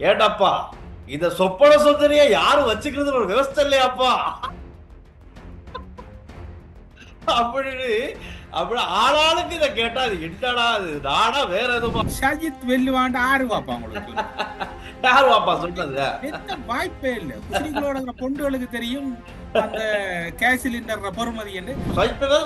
ஏட்டாப்பா இந்த சொப்பன சுந்தரிய யாரும் வச்சுக்கிறது ஒரு விவஸ்தை இல்லையாப்பா? அப்படின்னு அப்படி ஆளாளுக்கு இதை கேட்டா அது என்னடா அது? நாடா வேற எதுவும் சஜித் வெல்லுவாண்டு ஆறு வாப்பா உங்களுக்கு? யார் வாப்பா சொன்னது எந்த வாய்ப்பே இல்ல. இருக்கிற பொண்டுகளுக்கு தெரியும். அந்த கேஸ் சிலிண்டர் பொறுமதி என்று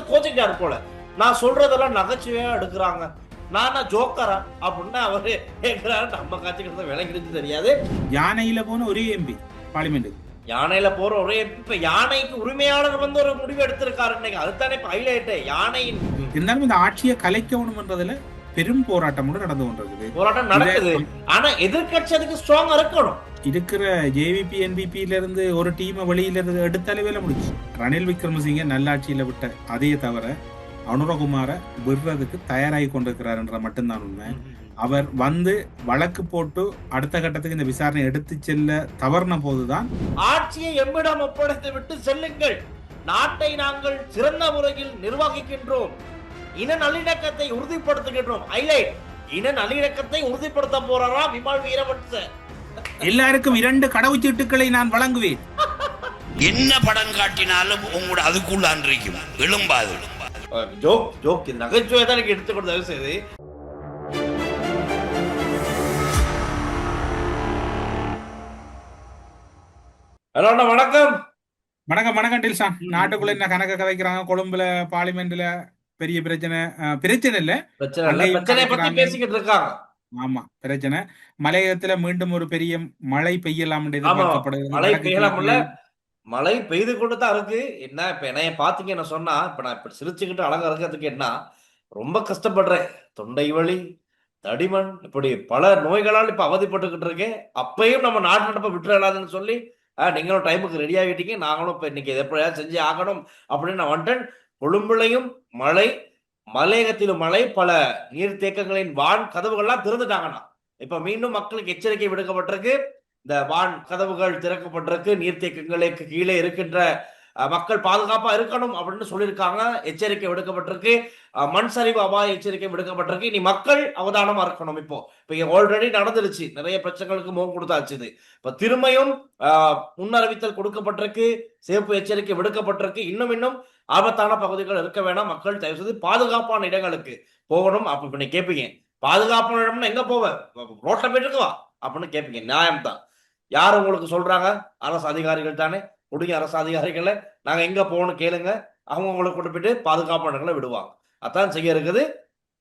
கோச்சிக்கிட்டாரு போல. நான் சொல்றதெல்லாம் நகைச்சுவையா எடுக்கிறாங்க. நானா ஜோக்கரா அப்படின்னு அவரு கேட்கிறாரு நம்ம காட்சிக்கிறது விளங்கிடுச்சு தெரியாது. யானையில போன ஒரே எம்பி பார்லிமெண்ட்டுக்கு யானையில போற ஒரே இப்ப யானைக்கு உரிமையாளர் வந்து ஒரு முடிவு எடுத்திருக்காரு இன்னைக்கு அதுதானே இப்ப ஹைலைட் யானையின் இருந்தாலும் இந்த ஆட்சியை கலைக்கணும்ன்றதுல பெரும் போராட்டம் கூட நடந்து கொண்டிருக்குது. போராட்டம் நடக்குது. ஆனா எதிர்க்கட்சி அதுக்கு ஸ்ட்ராங்கா இருக்கணும். இருக்கிற ஜேவிபி என்பிபியில இருந்து ஒரு டீமை வெளியில இருந்து எடுத்தாலே வேலை முடிச்சு ரணில் விக்ரமசிங்க நல்லாட்சியில விட்ட அதே தவிர அனுரகுமார விடுறதுக்கு தயாராகி கொண்டிருக்கிறாருன்ற மட்டும்தான் உண்மை. அவர் வந்து வழக்கு போட்டு அடுத்த கட்டத்துக்கு இந்த விசாரணை எடுத்து செல்ல தவறின போதுதான் ஆட்சியை எம்மிடம் ஒப்படைத்து விட்டு செல்லுங்கள். நாட்டை நாங்கள் சிறந்த முறையில் நிர்வகிக்கின்றோம். இன நல்லிணக்கத்தை உறுதிப்படுத்துகின்றோம். ஹைலைட் இன நல்லிணக்கத்தை உறுதிப்படுத்த போறாரா விமல் வீரவன்ச? எல்லாருக்கும் இரண்டு கடவுச்சீட்டுகளை நான் வழங்குவேன். என்ன படம் காட்டினாலும் உங்களோட அதுக்குள்ளான் இருக்கும். எழும்பாது. ஜோக் ஜோக் நகைச்சுவை தான் எனக்கு எடுத்துக்கொண்டு தயவு செய்து ஹலோ அண்ணா வணக்கம். வணக்கம் வணக்கம் டில்சான். நாட்டுக்குள்ள என்ன கணக்க கதைக்கிறாங்க? கொழும்புல பார்லிமெண்ட்ல பெரிய பிரச்சனை பிரச்சனை இல்ல. பேசிக்கிட்டு இருக்காங்க. ஆமா பிரச்சனை. மலையகத்துல மீண்டும் ஒரு பெரிய மழை பெய்யலாம் எதிர்பார்க்கப்படுகிறது. மழை பெய்து கொண்டு தான் இருக்கு. என்ன இப்ப என்னைய பாத்தீங்க என்ன சொன்னா இப்ப நான் இப்ப சிரிச்சுக்கிட்டு அழகா இருக்கிறதுக்கு என்ன ரொம்ப கஷ்டப்படுறேன். தொண்டை வலி தடிமண் இப்படி பல நோய்களால் இப்ப அவதிப்பட்டுக்கிட்டு இருக்கேன். அப்பயும் நம்ம நாட்டு நடப்பை விட்டுறலாதுன்னு சொல்லி நீங்களும் டைமுக்கு ரெடி ஆகிட்டீங்க. நாங்களும் இப்ப இன்னைக்கு எப்படியாவது செஞ்சு ஆகணும் அப்படின்னு நான் வந்துட்டேன். கொழும்புலையும் மழை மலையகத்திலும் மழை பல நீர்த்தேக்கங்களின் வான் கதவுகள்லாம் திறந்துட்டாங்கண்ணா. இப்ப மீண்டும் மக்களுக்கு எச்சரிக்கை விடுக்கப்பட்டிருக்கு. இந்த வான் கதவுகள் திறக்கப்பட்டிருக்கு நீர்த்தேக்கங்களுக்கு கீழே இருக்கின்ற மக்கள் பாதுகாப்பா இருக்கணும் அப்படின்னு சொல்லியிருக்காங்க. எச்சரிக்கை விடுக்கப்பட்டிருக்கு. மண் சரிவு அபாய எச்சரிக்கை விடுக்கப்பட்டிருக்கு. இனி மக்கள் அவதானமா இருக்கணும் இப்போ. இப்ப ஆல்ரெடி நடந்துருச்சு. நிறைய பிரச்சனைகளுக்கு முகம் கொடுத்தாச்சு இது. இப்ப திரும்பியும் முன்னறிவித்தல் கொடுக்கப்பட்டிருக்கு. சிவப்பு எச்சரிக்கை விடுக்கப்பட்டிருக்கு. இன்னும் இன்னும் ஆபத்தான பகுதிகள் இருக்க வேணாம். மக்கள் தயவு செய்து பாதுகாப்பான இடங்களுக்கு போகணும். அப்ப இப்ப நீ கேட்பீங்க பாதுகாப்பான இடம்னா எங்க போவ? ரோட்ல போயிட்டு இருக்கவா அப்படின்னு கேட்பீங்க நியாயம் தான் யார் உங்களுக்கு சொல்றாங்க? அரசு அதிகாரிகள் தானே. கொடுங்க அரசு அதிகாரிகளை. நாங்க எங்க போகணும் கேளுங்க. அவங்க உங்களை கொண்டு போயிட்டு பாதுகாப்பான இடங்களை விடுவாங்க. அதான் செய்ய இருக்குது.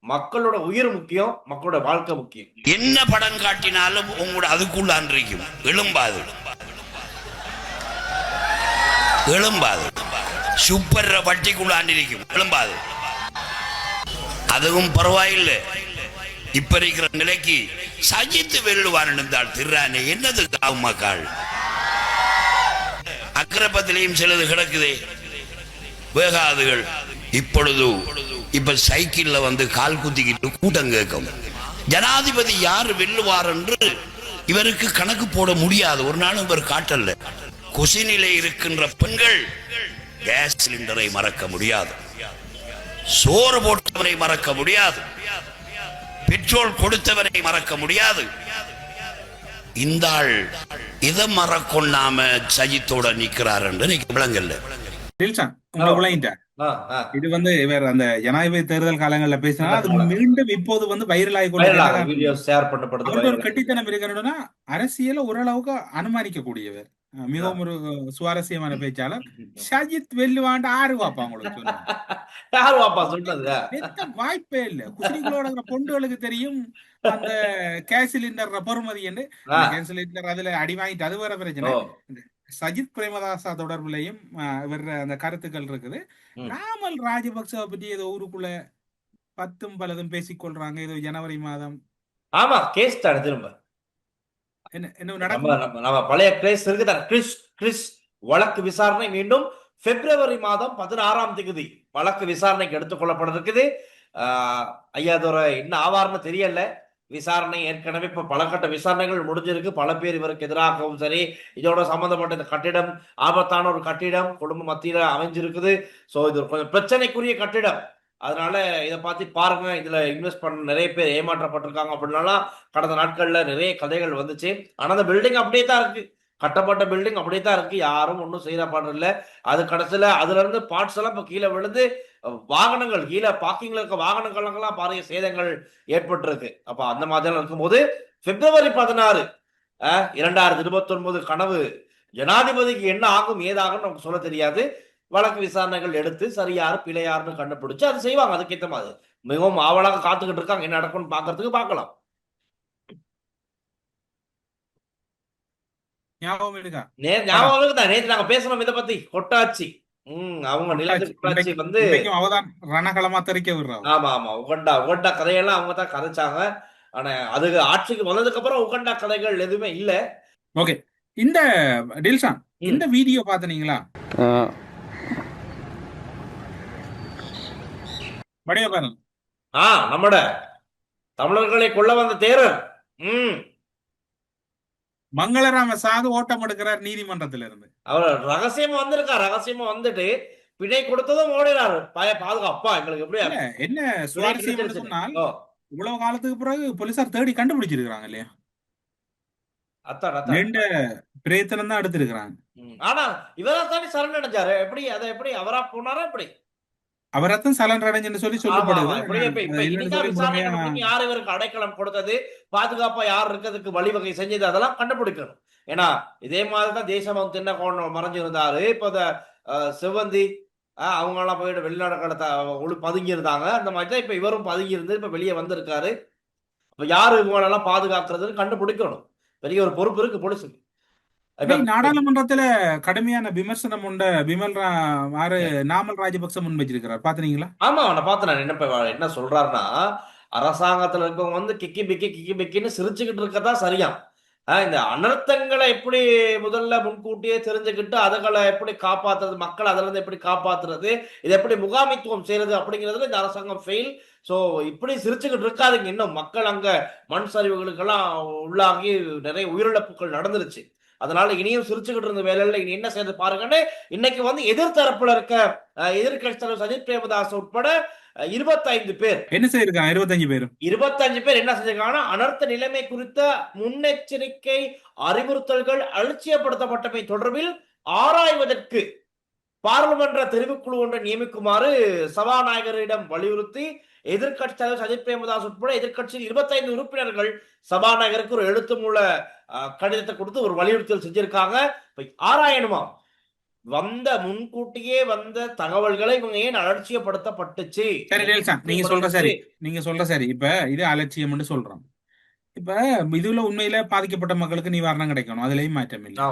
மக்களோட உயிர் முக்கியம் மக்களோட வாழ்க்கை முக்கியம். என்ன படம் காட்டினாலும் உங்களோட அதுக்குள்ள அன்றைக்கும் எழும்பாது. எழும்பாது. சூப்பர் பட்டிக்குள்ள அன்றிக்கும் எழும்பாது. அதுவும் பரவாயில்லை. இப்ப இருக்கிற நிலைக்கு சஜித்து வெல்லுவான் இருந்தால் திர்றானே என்னது காவு மக்கள் அக்கிரப்பத்திலையும் சிலது கிடக்குதே. வேகாதுகள். இப்பொழுது இப்ப சைக்கிள்ல வந்து கால் குத்திக்கிட்டு கூட்டம் கேட்கும். ஜனாதிபதி யார் வெல்லுவார் என்று இவருக்கு கணக்கு போட முடியாது. ஒரு நாளும் இவர் காட்டல குசினிலே இருக்கின்ற பெண்கள் கேஸ் சிலிண்டரை மறக்க முடியாது. சோறு போட்டவரை மறக்க முடியாது. பெட்ரோல் கொடுத்தவரை மறக்க முடியாது. இந்த ஆள் இதை மறக்கொள்ளாம சஜித்தோட நிக்கிறார் என்று விளங்கல்ல. இது வந்து வேற அந்த ஜனாதிபதி தேர்தல் காலங்கள்ல பேசினா அது மீண்டும் இப்போது வந்து வைரல் ஆகி கொண்டு வீடியோ ஷேர் அவருக்கு ஒரு கட்டித்தனம் இருக்கிறதுனா அரசியல ஓரளவுக்கு அனுமானிக்க கூடியவர் மிகவும் ஒரு சுவாரஸ்யமான பேச்சாளர். ஷஜித் வெல்லுவாண்டு ஆறு வாப்பா உங்களுக்கு வாப்பா சொன்னது எந்த வாய்ப்பே இல்ல. இருக்கிற பொண்டுகளுக்கு தெரியும் அந்த கேஸ் சிலிண்டர் பொறுமதி என்று. கேஸ் சிலிண்டர் அதுல அடி வாங்கிட்டு அது வேற பிரச்சனை. சஜித் பிரேமதாசா தொடர்புலையும் இவர் அந்த கருத்துக்கள் இருக்குது. ம். நாமல் ராஜபக்சவை பற்றி ஏதோ ஊருக்குள்ள பத்தும் பலதும் பேசிக்கொள்றாங்க. ஏதோ ஜனவரி மாதம். ஆமா கேஸ் தானே திரும்ப. நம்ம பழைய கேஸ் இருக்குதானே கிறிஸ் கிறிஸ் வழக்கு விசாரணை மீண்டும் பிப்ரவரி மாதம் பதினாறாம் தேதி வழக்கு விசாரணைக்கு எடுத்துக்கொள்ளப்பட இருக்குது ஆஹ் ஐயாதுரை என்ன ஆவார்னு தெரியல. விசாரணை ஏற்கனவே இப்ப பல கட்ட விசாரணைகள் முடிஞ்சிருக்கு. பல பேர் இவருக்கு எதிராகவும் சரி இதோட சம்பந்தப்பட்ட இந்த கட்டிடம் ஆபத்தான ஒரு கட்டிடம் குடும்ப மத்தியில அமைஞ்சிருக்குது. சோ இது கொஞ்சம் பிரச்சனைக்குரிய கட்டிடம். அதனால இதை பார்த்து பாருங்க இதுல இன்வெஸ்ட் பண்ண நிறைய பேர் ஏமாற்றப்பட்டிருக்காங்க அப்படின்னாலாம் கடந்த நாட்கள்ல நிறைய கதைகள் வந்துச்சு. ஆனா அந்த பில்டிங் அப்படியே தான் இருக்கு. கட்டப்பட்ட பில்டிங் அப்படியே தான் இருக்கு. யாரும் ஒன்றும் செய்யற பாடம் இல்லை. அது கடைசியில அதுல இருந்து பார்ட்ஸ் எல்லாம் இப்ப கீழே விழுந்து வாகனங்கள் கீழே பார்க்கிங்ல இருக்க வாகனங்களுக்கெல்லாம் பாரிய சேதங்கள் ஏற்பட்டிருக்கு. அப்ப அந்த மாதிரிலாம் இருக்கும்போது பிப்ரவரி பதினாறு இரண்டாயிரத்தி இருபத்தி ஒன்பது கனவு ஜனாதிபதிக்கு என்ன ஆகும் ஏதாகும் நமக்கு சொல்ல தெரியாது. வழக்கு விசாரணைகள் எடுத்து சரியாரு பிழையாருன்னு கண்டுபிடிச்சு அது செய்வாங்க. அதுக்கேற்ற மாதிரி மிகவும் ஆவலாக காத்துக்கிட்டு இருக்காங்க. என்ன நடக்கும்னு பாக்குறதுக்கு பார்க்கலாம் ஞாபகம் இருக்கா? நே ஞாபகம் இருக்குதா? நேற்று நாங்க பேசணும் இதை பத்தி. கொட்டாச்சி. ம் அவங்க நிலத்து கொட்டாச்சி வந்து ரணகளமா தெரிக்க விடுறாங்க ஆமா ஆமா. உகண்டா உகண்டா கதையெல்லாம் அவங்க தான் கதைச்சாங்க. ஆனா அது ஆட்சிக்கு வந்ததுக்கு அப்புறம் உகண்டா கதைகள் எதுவுமே இல்ல. ஓகே. இந்த டில்ஷான். இந்த வீடியோ பாத்தனீங்களா? பாருங்க ஆ நம்மட. தமிழர்களை கொல்ல வந்த தேரர். ம். மங்களராம சாது ஓட்டம் எடுக்கிறார் நீதிமன்றத்துல இருந்து அவர் ரகசியமா வந்திருக்கார் ரகசியமா வந்துட்டு பிணை கொடுத்ததும் ஓடினாரு பய பாதுகாப்பா எங்களுக்கு எப்படி என்ன சுவாரஸ்யம். சொன்னால் இவ்வளவு காலத்துக்கு பிறகு போலீசார் தேடி கண்டுபிடிச்சிருக்காங்க இல்லையா? ரெண்டு பிரயத்தனம் தான் எடுத்திருக்கிறாங்க. ஆனா இவரா தானே சரணடைஞ்சாரு? எப்படி அதை எப்படி அவரா போனாரா எப்படி? அவரத்தான் சலன் அடைஞ்சுன்னு சொல்லி. சொல்லப்படுது. யார் இவருக்கு அடைக்கலம் கொடுத்தது? பாதுகாப்பா யார் இருக்கிறதுக்கு வழிவகை செஞ்சது? அதெல்லாம் கண்டுபிடிக்கணும். ஏன்னா இதே மாதிரி தான் தேசபம் தின்னகோணம் மறைஞ்சிருந்தாரு. இப்ப அஹ், அவங்க எல்லாம் போயிட்டு வெளிநாடுகளை த- ஒளி பதுங்கி இருந்தாங்க அந்த மாதிரி தான் இப்ப இவரும் பதுங்கி இருந்து இப்ப வெளியே வந்திருக்காரு. இப்ப யாரு இவங்களெல்லாம் பாதுகாக்கிறதுன்னு கண்டுபிடிக்கணும். பெரிய ஒரு பொறுப்பு இருக்கு போலீஸுக்கு. நாடாளுமன்றத்துல கடுமையான விமர்சனம் உண்ட விமல் ஆறு நாமல் ராஜபக்ச முன் வச்சிருக்கிறார் பாத்தீங்களா? ஆமா அவனை பார்த்து நான் என்ன என்ன சொல்றாருன்னா அரசாங்கத்துல இருக்கவங்க வந்து கிக்கி பிக்கி கிக்கி பிக்கின்னு சிரிச்சுக்கிட்டு இருக்கதான் சரியாம். இந்த அனர்த்தங்களை எப்படி முதல்ல முன்கூட்டியே தெரிஞ்சுக்கிட்டு அதுகளை எப்படி காப்பாத்துறது மக்கள் அதுல இருந்து எப்படி காப்பாத்துறது இது எப்படி முகாமித்துவம் செய்யறது அப்படிங்கிறதுல இந்த அரசாங்கம் ஃபெயில் சோ இப்படி சிரிச்சுக்கிட்டு இருக்காதுங்க. இன்னும் மக்கள் அங்க மண் சரிவுகளுக்கெல்லாம் உள்ளாகி நிறைய உயிரிழப்புகள் நடந்துருச்சு. அதனால இனியும் சிரிச்சுக்கிட்டு இருந்த வேலையில இனி என்ன செய்யறது பாருங்கன்னு இன்னைக்கு வந்து எதிர்த்தரப்புல இருக்க அஹ், எதிர்க்கட்சி தலைவர் சஜித் பிரேமதாஸ் உட்பட 25 பேர். என்ன செய்யிருக்காங்க இருபத்தஞ்சு பேரும் இருபத்தஞ்சு பேர் என்ன செஞ்சிருக்காங்கன்னா அனர்த்த நிலைமை குறித்த முன்னெச்சரிக்கை அறிவுறுத்தல்கள் அலட்சியப்படுத்தப்பட்டமை தொடர்பில் ஆராய்வதற்கு பாராளுமன்ற தெரிவுக்குழு ஒன்றை நியமிக்குமாறு சபாநாயகரிடம் வலியுறுத்தி எதிர்க்கட்சி தலைவர் சஜித் பிரேமதாஸ் உட்பட எதிர்க்கட்சியில் 25 உறுப்பினர்கள் சபாநாயகருக்கு ஒரு எழுத்து மூல கடிதத்தை கொடுத்து ஒரு வலியுறுத்தல் செஞ்சிருக்காங்க. ஆராயணுமா? வந்த முன்கூட்டியே வந்த தகவல்களை இவங்க ஏன் அலட்சியப்படுத்தப்பட்டுச்சு? சரி நீங்க சொல்ற சரி நீங்க சொல்ற சரி. இப்ப இது அலட்சியம்னு சொல்றோம். இப்ப இதுல உண்மையில பாதிக்கப்பட்ட மக்களுக்கு நிவாரணம் கிடைக்கணும். அதுலயும் மாற்றம் இல்லை.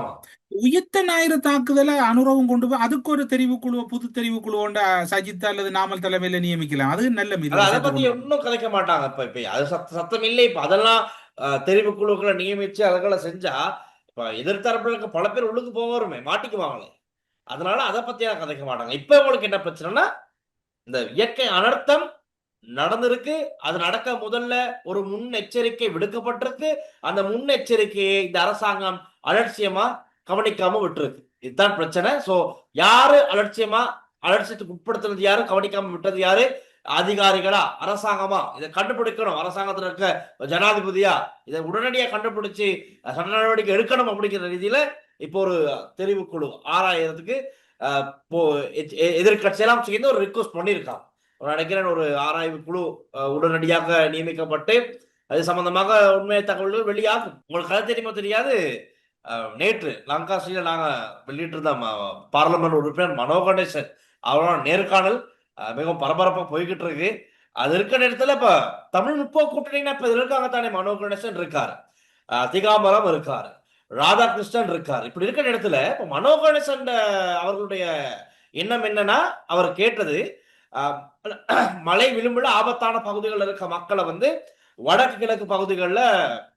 உயிர்த்த ஞாயிறு தாக்குதல அனுரவம் கொண்டு போய் அதுக்கு ஒரு தெரிவுக்குழு புது தெரிவுக்குழு கொண்ட சஜித் அல்லது நாமல் தலைமையில நியமிக்கலாம். அது நல்ல மீது அதை பத்தி ஒன்னும் கதைக்க மாட்டாங்க. இப்ப இப்ப அது சத்த சத்தம் இல்லை. இப்ப அதெல்லாம் தெரிவு தெரிவுக்குழுக்களை நியமிச்சு அதுகளை செஞ்சா இப்ப எதிர்த்தரப்புல இருக்க பல பேர் உள்ளுக்கு போவாருமே மாட்டிக்குவாங்களே. அதனால அதை பத்தி எல்லாம் கதைக்க மாட்டாங்க இப்ப உங்களுக்கு என்ன பிரச்சனைனா இந்த இயற்கை அனர்த்தம் நடந்திருக்கு. அது நடக்க முதல்ல ஒரு முன்னெச்சரிக்கை விடுக்கப்பட்டிருக்கு. அந்த முன்னெச்சரிக்கையை இந்த அரசாங்கம் அலட்சியமா கவனிக்காம விட்டுருக்கு. இதுதான் பிரச்சனை. சோ யாரு அலட்சியமா அலட்சியத்துக்கு உட்படுத்துனது யாரு கவனிக்காம விட்டது யாரு? அதிகாரிகளா அரசாங்கமா? இதை கண்டுபிடிக்கணும். அரசாங்கத்தில் இருக்க ஜனாதிபதியா? இதை உடனடியாக கண்டுபிடிச்சு சட்ட நடவடிக்கை எடுக்கணும் அப்படிங்கிற ரீதியில இப்போ ஒரு தெரிவுக்குழு ஆறாயிரத்துக்கு எதிர்கட்சியெல்லாம் இப்போ எதிர்க்கட்சியெல்லாம் சேர்ந்து ஒரு ரிக்வஸ்ட் பண்ணியிருக்காங்க. நினைக்கிறேன் ஒரு ஆராய்வு குழு உடனடியாக நியமிக்கப்பட்டு அது சம்பந்தமாக உண்மை தகவல்கள் வெளியாகும். உங்களுக்கு கதை தெரியுமோ தெரியாது? நேற்று லங்காசியில நாங்க வெளியிட்டிருந்த ம- பார்லமெண்ட் உறுப்பினர் மனோ கணேசன் அவரோட நேர்காணல் மிகவும் பரபரப்பா போய்கிட்டு இருக்கு அது இருக்க நேரத்துல இப்ப தமிழ் முற்போக்கு கூட்டணினா இப்ப இதுல இருக்காங்க தானே மனோ கணேசன் இருக்காரு. திகாம்பரம் இருக்காரு. ராதாகிருஷ்ணன் இருக்காரு. இப்படி இருக்கிற இடத்துல இப்ப மனோ கணேசன் அவர்களுடைய எண்ணம் என்னன்னா அவர் கேட்டது மழை விளிம்புல ஆபத்தான பகுதிகளில் இருக்க மக்களை வந்து வடக்கு கிழக்கு பகுதிகளில்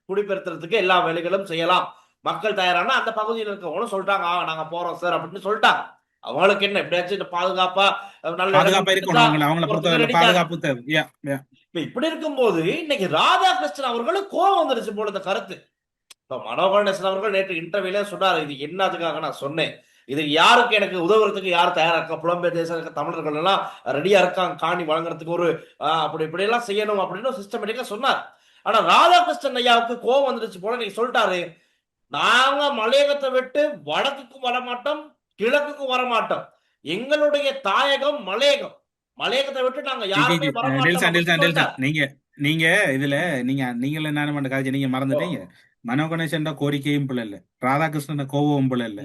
குடிபெருத்துறதுக்கு எல்லா வேலைகளும் செய்யலாம். மக்கள் தயாரானா அந்த பகுதியில் இருக்கவங்களும் சொல்லிட்டாங்க நாங்கள் நாங்க போறோம் சார் அப்படின்னு சொல்லிட்டாங்க. அவங்களுக்கு என்ன எப்படியாச்சும் பாதுகாப்பா நல்ல இப்படி இருக்கும்போது இன்னைக்கு ராதாகிருஷ்ணன் அவர்களுக்கு கோபம் வந்துருச்சு போல இந்த கருத்து. இப்ப மனோகரன் அவர்கள் நேற்று இன்டர்வியூல சொன்னாரு இது என்னதுக்காக நான் சொன்னேன்? இது யாருக்கு எனக்கு உதவுறதுக்கு யார் தயாரா இருக்கா புலம்பெயர் தேச இருக்க தமிழர்கள் எல்லாம் ரெடியா இருக்காங்க காணி வழங்குறதுக்கு ஒரு அப்படி இப்படி எல்லாம் செய்யணும் அப்படின்னு சிஸ்டமேட்டிக்கா சொன்னார். ஆனா ராதாகிருஷ்ணன் ஐயாவுக்கு கோவம் வந்துருச்சு போல நீங்க சொல்லிட்டாரு. நாங்க மலையகத்தை விட்டு வடக்குக்கும் வர மாட்டோம் கிழக்குக்கும் வர மாட்டோம் எங்களுடைய தாயகம் மலையகம். மலையகத்தை விட்டு நாங்க யாருமே நீங்க நீங்க இதுல நீங்க நீங்கள் என்ன பண்ண காட்சி நீங்க மறந்துட்டீங்க. மனோ கணேசன் கோரிக்கையும் பிள்ளை இல்ல. ராதாகிருஷ்ணன் கோபமும் பிள்ளை இல்ல.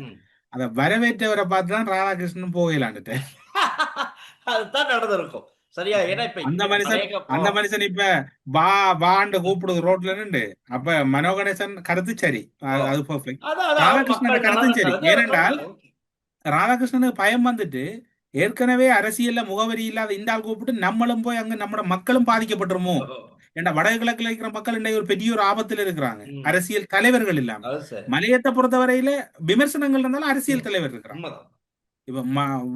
அத வரவேற்றவரை பார்த்து தான் ராதாகிருஷ்ணன் போகலான்ட்டு அதுதான் நடந்திருக்கும். சரியா? ஏன்னா இப்ப அந்த மனுஷன் அந்த மனுஷன் இப்ப வா வாண்டு கூப்பிடுது ரோட்ல நின்று அப்ப மனோ கணேசன் கருத்து சரி அது- பெர்ஃபெக்ட் ராதாகிருஷ்ணன் கருத்தும் சரி. ஏனென்றால். ராதாகிருஷ்ணனுக்கு பயம் வந்துட்டு ஏற்கனவே அரசியல்ல முகவரி இல்லாத இந்த ஆள் கூப்பிட்டு நம்மளும் போய் அங்க நம்மட மக்களும் பாதிக்கப்பட்டுருமோ? ஏன்னா வடக்கு கிழக்குல இருக்கிற மக்கள் இன்னைக்கு ஒரு பெரிய ஒரு ஆபத்துல இருக்கிறாங்க. அரசியல் தலைவர்கள் இல்லாம. மலையத்தை பொறுத்தவரையில விமர்சனங்கள் இருந்தாலும் அரசியல் தலைவர் இருக்கிறாங்க இப்ப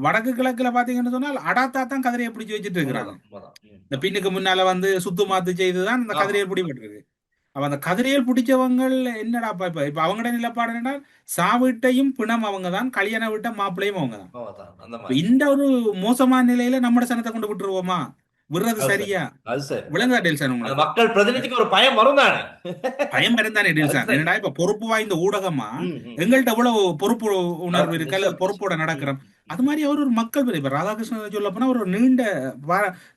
வடக்கு கிழக்குல பாத்தீங்கன்னு சொன்னால் அடாத்தா தான் கதிரையை பிடிச்சு வச்சுட்டு இருக்கிறாங்க. இந்த பின்னுக்கு முன்னால வந்து சுத்து மாத்து செய்துதான் இந்த ஆமா. கதிரையல் பிடிபட்டிருக்கு. அப்ப அந்த கதிரையல் பிடிச்சவங்க என்னடா இப்ப இப்ப அவங்களோட நிலப்பாடு என்னன்னா சாவிட்டையும் பிணம் அவங்க தான் கல்யாண விட்ட மாப்பிள்ளையும் அவங்க தான் உண்மைதான். அந்த இப்ப மாதிரி இந்த ஒரு மோசமான நிலையில நம்ம சனத்தை கொண்டு விட்டுருவோமா விடுறது சரியா விளங்குதா டெல்சன் மக்கள் பிரதிநிதிக்கு ஒரு பயம் வரும் தானே பயம் இருந்தானே டெல்சன் அது சரி. என்னடா இப்ப பொறுப்பு வாய்ந்த ஊடகமா. எங்கள்கிட்ட எவ்வளவு பொறுப்பு உணர்வு அது இருக்கு அல்லது நிச்சயம். பொறுப்போட நடக்கிறோம் அது மாதிரி அவர் ஒரு மக்கள் இப்ப ராதாகிருஷ்ணன் சொல்ல போனா ஒரு நீண்ட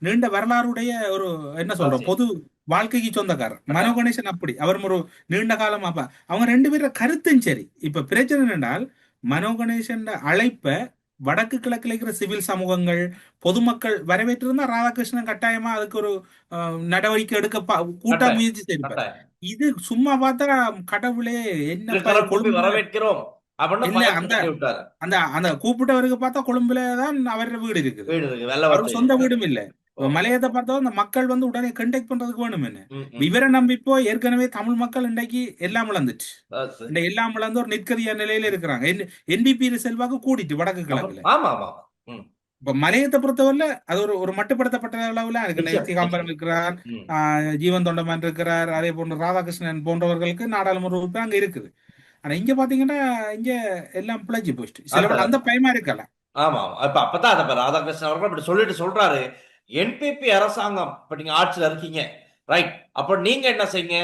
நீண்ட வரலாறுடைய ஒரு என்ன சொல்றோம். பொது வாழ்க்கைக்கு சொந்தக்காரர். மனோ கணேசன் அப்படி. அவர் ஒரு நீண்ட காலமா அப்ப. அவங்க ரெண்டு பேரும் கருத்தும் சரி. இப்ப பிரச்சனை என்னென்றால் மனோ கணேசன் அழைப்ப வடக்கு கிழக்கில் இருக்கிற சிவில் சமூகங்கள் பொதுமக்கள் வரவேற்றிருந்தா ராதாகிருஷ்ணன் கட்டாயமா அதுக்கு ஒரு நடவடிக்கை எடுக்க கூட்டா. முயற்சி செய்வார். இது சும்மா பார்த்தா கடவுளே என்ன வரவேற்கிறோம். அந்த- அந்த கூப்பிட்டவருக்கு பார்த்தா கொழும்புல தான் அவரோட வீடு இருக்குது. சொந்த வீடும் இல்ல. மலையத்தை பார்த்தா அந்த மக்கள் வந்து உடனே கண்டெக்ட் பண்றதுக்கு வேணும் என்ன. இவரை நம்பி இப்போ ஏற்கனவே தமிழ் மக்கள் இன்றைக்கு எல்லாம் இழந்துச்சு. இந்த எல்லாம் இழந்து ஒரு நிற்கதியா நிலையில இருக்கிறாங்க. என்பிபி செல்வாக்கு கூடிட்டு வடக்கு கிழக்குல. இப்ப மலையத்தை பொறுத்தவரை அது ஒரு ஒரு மட்டுப்படுத்தப்பட்ட அளவுல இருக்கு நிச்சயம். இருக்கிறார். ஜீவன் தொண்டமான் இருக்கிறார். அதே போன்று ராதாகிருஷ்ணன் போன்றவர்களுக்கு நாடாளுமன்ற உறுப்பினர் அங்க இருக்குது. ஆனா இங்க பாத்தீங்கன்னா இங்க எல்லாம் பிழைச்சு போச்சு சில. அந்த பயமா இருக்கல. ஆமா ஆமா. இப்ப அப்பதான் ராதாகிருஷ்ணன் அவர்கள் இப்படி சொல்லிட்டு சொல்றாரு. என்பிபி அரசாங்கம் இப்ப நீங்க ஆட்சியில இருக்கீங்க. ரைட் அப்ப நீங்க என்ன செய்யுங்க?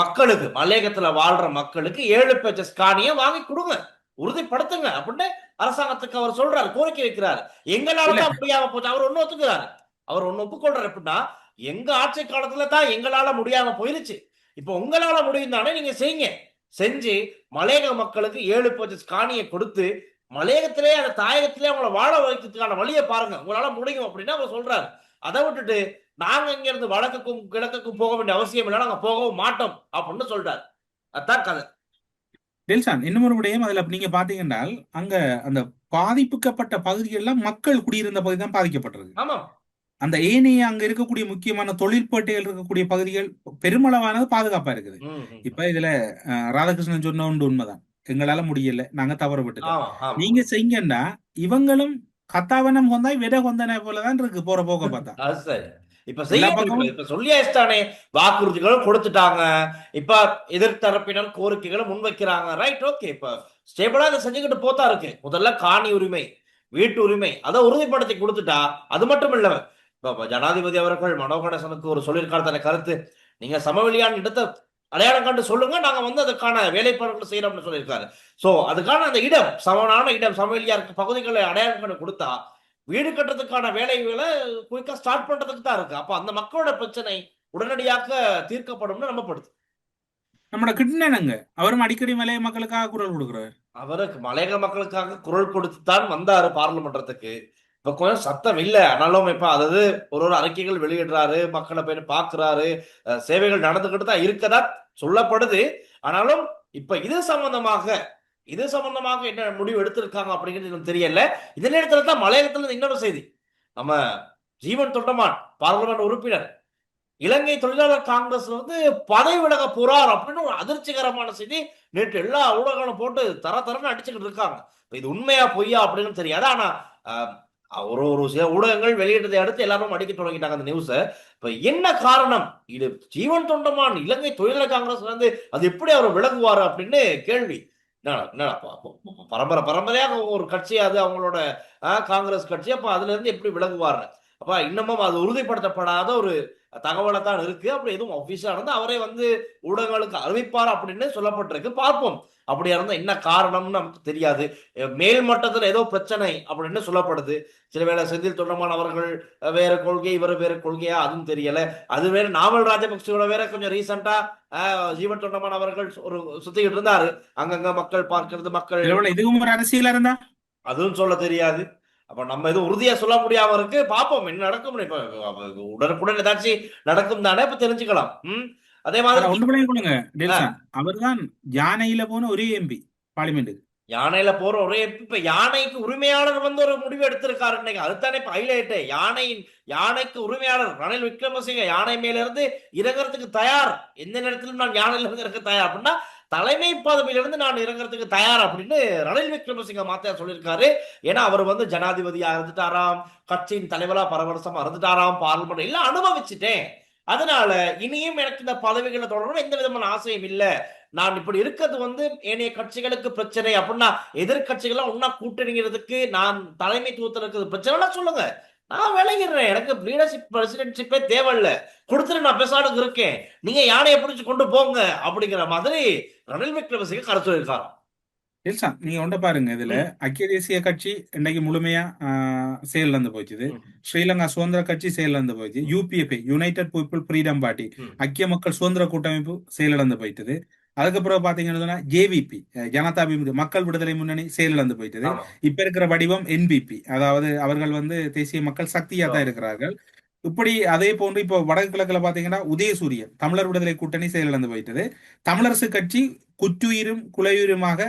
மக்களுக்கு மலையகத்துல வாழ்ற மக்களுக்கு ஏழு பேச்சஸ் காணியை வாங்கி கொடுங்க. உறுதிப்படுத்துங்க. அப்படின்னு அரசாங்கத்துக்கு அவர் சொல்றாரு கோரிக்கை வைக்கிறாரு. எங்களால தான் முடியாம போச்சு. அவர் ஒண்ணு ஒத்துக்கிறாரு. அவர் ஒண்ணு ஒப்புக்கொள்றாரு. எப்படின்னா எங்க ஆட்சி காலத்துல தான் எங்களால முடியாம போயிருச்சு. இப்ப உங்களால முடியும் தானே நீங்க செய்யுங்க. செஞ்சு மலையக மக்களுக்கு ஏழு பர்சன்ட் காணியை கொடுத்து மலையகத்திலே அந்த தாயகத்திலே அவங்கள வாழ வைக்கிறதுக்கான வழியை பாருங்க. உங்களால முடியும் அப்படின்னு அவர் சொல்றாரு. அதை விட்டுட்டு நாங்க இங்க இருந்து வடக்குக்கும் கிழக்குக்கும் போக வேண்டிய அவசியம் இல்லை நாங்க போகவும் மாட்டோம் அப்படின்னு சொல்றாரு. அதான் கதை. டெல்சான் இன்னும் ஒரு விடயம் அதுல நீங்க பாத்தீங்கன்னா அங்க அந்த பாதிப்புக்கப்பட்ட பகுதிகள்லாம் மக்கள் குடியிருந்த பகுதி தான் பாதிக்கப்பட்டிருக்கு. ஆமா அந்த ஏனைய அங்க இருக்கக்கூடிய முக்கியமான தொழிற்பேட்டைகள் இருக்கக்கூடிய பகுதிகள் பெருமளவானது பாதுகாப்பா இருக்குது. இப்ப இதுல ராதாகிருஷ்ணன் சொன்ன ஒன்று உண்மைதான். எங்களால முடியல. நாங்க தவறு விட்டுட்டோம். நீங்க செய்யுங்கன்னா இவங்களும் கத்தாவனம் கொந்தாய் விட கொந்தனை போலதான் இருக்கு போற போக்க பார்த்தா. அது சரி. இப்ப செய்ய இப்ப சொல்லியாச்சுதானே வாக்குறுதிகளும் கொடுத்துட்டாங்க. இப்ப எதிர்த்தரப்பினர் கோரிக்கைகளும் முன்வைக்கிறாங்க. ரைட் ஓகே இப்ப ஸ்டேபிளா இதை செஞ்சுக்கிட்டு போத்தா இருக்கு. முதல்ல காணி உரிமை வீட்டு உரிமை அதை உறுதிப்படுத்தி கொடுத்துட்டா அது மட்டும் இல்ல. இப்ப ஜனாதிபதி அவர்கள் மனோ கணேசனுக்கு ஒரு சொல்லியிருக்காரு தன்னை கருத்து. நீங்க சமவெளியான இடத்தை அடையாளம் கண்டு சொல்லுங்க நாங்க வந்து அதுக்கான வேலைப்பாடுகள் செய்யறோம்னு சொல்லியிருக்காரு. சோ அதுக்கான அந்த இடம் சமனான இடம் சமவெளியா இருக்க பகுதிகளை அடையாளம் கண்டு கொடுத்தா வீடு கட்டுறதுக்கான வேலைகளை குயிக்கா ஸ்டார்ட் பண்றதுக்கு தான் இருக்கு. அப்ப அந்த மக்களோட பிரச்சனை உடனடியாக தீர்க்கப்படும்னு நம்பப்படுது. நம்மட கிட்னங்க அவரும் அடிக்கடி மலைய மக்களுக்காக குரல் கொடுக்குறாரு. அவருக்கு மலையக மக்களுக்காக குரல் கொடுத்து தான் வந்தாரு பார்லிமெண்டத்துக்கு இப்ப கொஞ்சம் சத்தம் இல்லை. ஆனாலும் இப்ப அதாவது ஒரு ஒரு அறிக்கைகள் வெளியிடுறாரு மக்களை போய் பாக்குறாரு சேவைகள் நடந்துகிட்டு தான் இருக்கதா சொல்லப்படுது. ஆனாலும் இப்ப இது சம்பந்தமாக இது சம்பந்தமாக என்ன முடிவு எடுத்திருக்காங்க அப்படிங்கிறது எனக்கு தெரியல. இதே நேரத்துல தான் மலையகத்துல இருந்து இன்னொரு செய்தி. நம்ம ஜீவன் தொண்டமான் பாராளுமன்ற உறுப்பினர் இலங்கை தொழிலாளர் காங்கிரஸ் வந்து பதவி விலக போறார் அப்படின்னு ஒரு அதிர்ச்சிகரமான செய்தி நேற்று எல்லா ஊடகங்களும் போட்டு தர தரன்னு அடிச்சுக்கிட்டு இருக்காங்க. இது உண்மையா பொய்யா அப்படின்னு தெரியாது. ஆனா ஒரு ஒரு சில ஊடகங்கள் வெளியிட்டதை அடுத்து எல்லாரும் அடிக்க தொடங்கிட்டாங்க அந்த நியூஸ இப்ப என்ன காரணம்? இது ஜீவன் தொண்டமான் இலங்கை தொழிலாளர் காங்கிரஸ் வந்து அது எப்படி அவர் விலகுவார் அப்படின்னு கேள்வி. என்னடா என்னடா பரம்பரை பரம்பரையாக ஒரு கட்சி அது அவங்களோட காங்கிரஸ் கட்சி அப்ப அதுல இருந்து எப்படி விலகுவார்? அப்ப இன்னமும் அது உறுதிப்படுத்தப்படாத ஒரு தகவலை தான் இருக்கு. அப்படி எதுவும் அபிஷியலா இருந்தா அவரே வந்து ஊடகங்களுக்கு அறிவிப்பார் அப்படின்னு சொல்லப்பட்டிருக்கு. பார்ப்போம். அப்படியா இருந்தா என்ன காரணம்னு நமக்கு தெரியாது. மேல் மட்டத்துல ஏதோ பிரச்சனை அப்படின்னு சொல்லப்படுது. சில வேளை செந்தில் தொண்டமான் அவர்கள் அஹ், வேற கொள்கை இவர் வேற கொள்கையா? அதுவும் தெரியல. அது வேற நாமல் ராஜபக்சேவோட வேற கொஞ்சம் ரீசெண்டா ஜீவன் தொண்டமான் அவர்கள் ஒரு சுத்திக்கிட்டு இருந்தாரு. அங்கங்க மக்கள் பார்க்கிறது மக்கள் இதுவும் அரசியலா இருந்தா? அதுவும் சொல்ல தெரியாது. அப்ப நம்ம எதுவும் உறுதியா சொல்ல முடியாம இருக்கு. பாப்போம் என்ன நடக்கும் இப்ப உடனுக்குடன் ஏதாச்சும் நடக்கும் தானே இப்ப தெரிஞ்சுக்கலாம். ம்? அதே மாதிரி ஒன்று அவர்தான் யானையில போன ஒரே எம்பி பார்லிமெண்ட் யானையில போற ஒரே இப்ப யானைக்கு உரிமையாளர் வந்து ஒரு முடிவு எடுத்திருக்காரு அதுதானே இப்ப ஹைலைட் யானையின் யானைக்கு உரிமையாளர் ரணில் விக்ரமசிங்க யானை மேல இருந்து இறங்குறதுக்கு தயார். எந்த நேரத்திலும் நான் யானையில இருந்து இறங்க தயார். அப்படின்னா தலைமை பதவியிலிருந்து நான் இறங்குறதுக்கு தயார் அப்படின்னு ரணில் விக்ரமசிங்க மாத்தியா சொல்லியிருக்காரு. ஏன்னா அவர் வந்து ஜனாதிபதியா இருந்துட்டாராம் கட்சியின் தலைவரா பரவரசமா இருந்துட்டாராம் பார்லிமெண்ட் எல்லாம் அனுபவிச்சுட்டேன். அதனால இனியும் எனக்கு இந்த பதவிகளை தொடரணும் எந்த விதமான ஆசையும் இல்லை. நான் இப்படி இருக்கிறது வந்து ஏனைய கட்சிகளுக்கு பிரச்சனை அப்படின்னா எதிர்கட்சிகள்லாம் ஒன்னா கூட்டணிங்கிறதுக்கு நான் தலைமைத்துவத்தில் இருக்கிறது பிரச்சனைலாம் சொல்லுங்க. நான் விலகிடுறேன் எனக்கு லீடர்ஷிப் பிரசிடென்ட்ஷிப்பே தேவையில்ல. கொடுத்துட்டு நான் பேசாடுக்கு இருக்கேன். நீங்க யானையை பிடிச்சு கொண்டு போங்க அப்படிங்கிற மாதிரி ரணில் விக்ரமசிங்க கருத்து சொல்லியிருக்காரு டெல்சன் நீங்க ஒண்ட பாருங்க இதுல. ஐக்கிய தேசிய கட்சி இன்னைக்கு முழுமையா செயல் இருந்து போச்சுது. ஸ்ரீலங்கா சுதந்திர கட்சி செயல் இருந்து போயிடுச்சு UPFI United People Freedom Party. ஐக்கிய மக்கள் சுதந்திர கூட்டமைப்பு செயலிழந்து போயிட்டது. அதுக்கப்புறம் பாத்தீங்கன்னா ஜேவிபி ஜனதா விமுக்தி மக்கள் விடுதலை முன்னணி செயலிழந்து போயிட்டது. இப்ப இருக்கிற வடிவம் என்பிபி அதாவது அவர்கள் வந்து தேசிய மக்கள் சக்தியா தான் இருக்கிறார்கள். இப்படி அதே போன்று இப்போ வடக்கு கிழக்குல பாத்தீங்கன்னா உதயசூரியன் தமிழர் விடுதலை கூட்டணி செயலிழந்து போயிட்டது. தமிழரசு கட்சி குற்றுயிரும் குலையுயிருமாக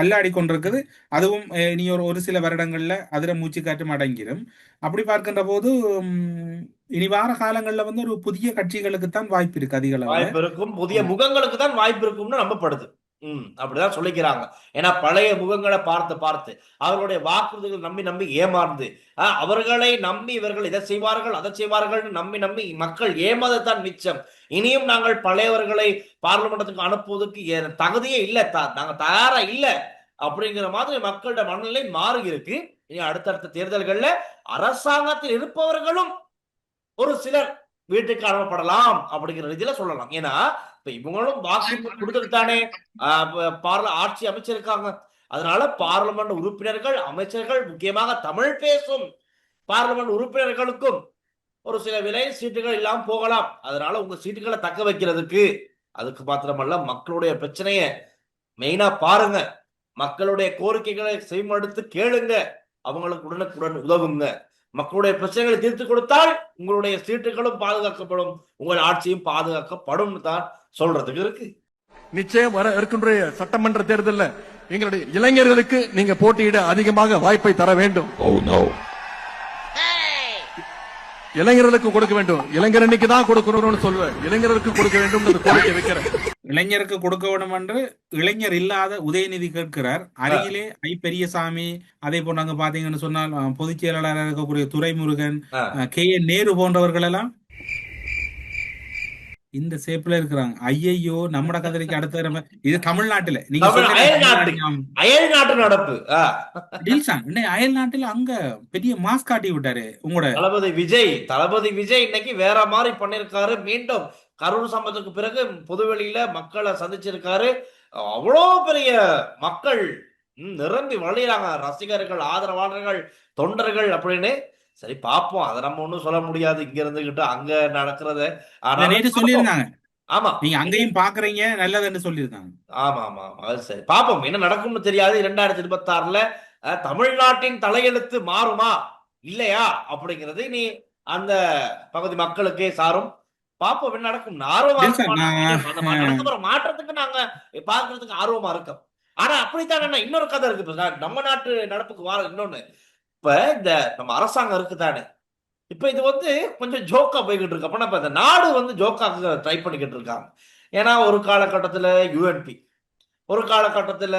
அல்லாடி கொண்டிருக்குது. அதுவும் இனி ஒரு ஒரு சில வருடங்கள்ல அதிர மூச்சு காற்றும் அடங்கிடும் அப்படி பார்க்கின்ற போது உம், இனி வார காலங்கள்ல வந்து ஒரு புதிய கட்சிகளுக்கு தான் வாய்ப்பு இருக்கு அதிக வாய்ப்பு இருக்கும். புதிய முகங்களுக்கு தான் வாய்ப்பு இருக்கும்னு நம்பப்படுது. ம் அப்படிதான் சொல்லிக்கிறாங்க. ஏன்னா பழைய முகங்களை பார்த்து பார்த்து அவர்களுடைய வாக்குறுதிகள் நம்பி நம்பி ஏமாந்து ஆஹ், அவர்களை நம்பி இவர்கள் இதை செய்வார்கள் அதை செய்வார்கள் நம்பி நம்பி மக்கள் ஏமாதத்தான் மிச்சம். இனியும் நாங்கள் பழையவர்களை பார்லிமெண்டத்துக்கு அனுப்புவதற்கு தகுதியே இல்லை. த- நாங்க தயாரா இல்லை. அப்படிங்கிற மாதிரி மக்களோட மனநிலை மாறி இருக்கு இனி அடுத்தடுத்த தேர்தல்கள்ல அரசாங்கத்தில் இருப்பவர்களும் ஒரு சிலர் வீட்டுக்கு அனுப்பப்படலாம் அப்படிங்கிற ரீதியில சொல்லலாம். ஏன்னா இப்ப இவங்களும் வாக்கு கொடுத்துட்டு தானே ஆட்சி அமைச்சிருக்காங்க. அதனால பார்லிமெண்ட் உறுப்பினர்கள் அமைச்சர்கள் முக்கியமாக தமிழ் பேசும் பார்லிமெண்ட் உறுப்பினர்களுக்கும் ஒரு சில விலை சீட்டுகள் இல்லாம போகலாம். அதனால உங்க சீட்டுகளை தக்க வைக்கிறதுக்கு அதுக்கு மாத்திரமல்ல மக்களுடைய பிரச்சனைய மெயினா பாருங்க. மக்களுடைய கோரிக்கைகளை செய்மடுத்து கேளுங்க. அவங்களுக்கு உடனுக்குடன் உதவுங்க. மக்களுடைய பிரச்சனைகளை தீர்த்து கொடுத்தால் உங்களுடைய சீட்டுகளும் பாதுகாக்கப்படும். உங்கள் ஆட்சியும் பாதுகாக்கப்படும் தான் சொல்றதுக்கு இருக்கு நிச்சயம் வர இருக்கின்ற சட்டமன்ற தேர்தல்ல எங்களுடைய இளைஞர்களுக்கு நீங்க போட்டியிட அதிகமாக வாய்ப்பை தர வேண்டும். இளைஞர்களுக்கு கொடுக்க வேண்டும். இளைஞரணிக்கு தான் கொடுக்கணும்னு சொல்லுவேன் இளைஞர்களுக்கு கொடுக்க வேண்டும் கோரிக்கை வைக்கிறேன். இளைஞருக்கு கொடுக்க வேண்டும் என்று இளைஞர் இல்லாத உதயநிதி கேட்கிறார். அருகிலே ஐ பெரியசாமி அதே போல அங்க பாத்தீங்கன்னு சொன்னால் பொதுச் செயலாளராக இருக்கக்கூடிய துரைமுருகன். கே என் நேரு போன்றவர்கள் எல்லாம் இந்த சேப்ல இருக்கிறாங்க. ஐயையோ நம்மட கதிரைக்கு அடுத்த தடவை இது தமிழ்நாட்டுல. நீங்க அயல் நாட்டு. நடப்பு. அயல் நாட்டுல அங்க பெரிய மாஸ் காட்டி விட்டாரு உங்களோட தளபதி விஜய். தளபதி விஜய் இன்னைக்கு வேற மாதிரி பண்ணிருக்காரு. மீண்டும் கரூர் சம்பவத்துக்கு பிறகு பொதுவெளியில மக்களை சந்திச்சிருக்காரு. அவ்வளோ பெரிய மக்கள் நிரம்பி வழியிறாங்க. ரசிகர்கள் ஆதரவாளர்கள் தொண்டர்கள் அப்படின்னு சரி பார்ப்போம் அதை நம்ம ஒண்ணும் சொல்ல முடியாது. இங்க இருந்துகிட்டு அங்க நடக்கிறத. ஆனா நேற்று சொல்லியிருந்தாங்க. ஆமா. நீங்க அங்கேயும் பாக்குறீங்க நல்லதுன்னு சொல்லியிருந்தாங்க. ஆமா ஆமா ஆமா அது சரி. பாப்போம். என்ன நடக்கும்னு தெரியாது. இரண்டாயிரத்தி இருபத்தி ஆறுல தமிழ்நாட்டின் தலையெழுத்து மாறுமா? இல்லையா? அப்படிங்கிறது நீ அந்த பகுதி மக்களுக்கே சாரும். பாப்போம் என்ன நடக்கும்? ஆர்வமா மாற்றத்துக்கு நாங்க பாக்குறதுக்கு ஆர்வமா இருக்கோம். ஆனா அப்படித்தான் என்ன இன்னொரு கதை இருக்கு. நம்ம நாட்டு நடப்புக்கு வார இன்னொன்னு. இப்ப இந்த நம்ம அரசாங்கம் இருக்குதானே? இப்ப இது வந்து கொஞ்சம் ஜோக்கா போய்கிட்டு இருக்கு. அப்ப இந்த நாடு வந்து ஜோக்காக்கு ட்ரை பண்ணிக்கிட்டு இருக்காங்க. ஏன்னா ஒரு காலகட்டத்துல யூஎன்பி ஒரு காலகட்டத்துல